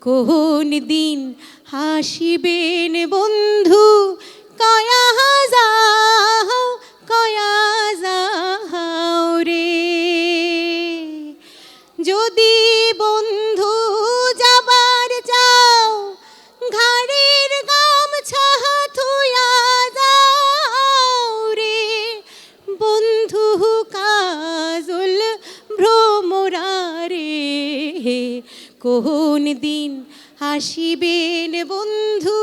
কোন দিন হাসিবেন বন্ধু? কয়া যাও কয়া যাও রে। যদি কোন দিন আসিবেন বন্ধু?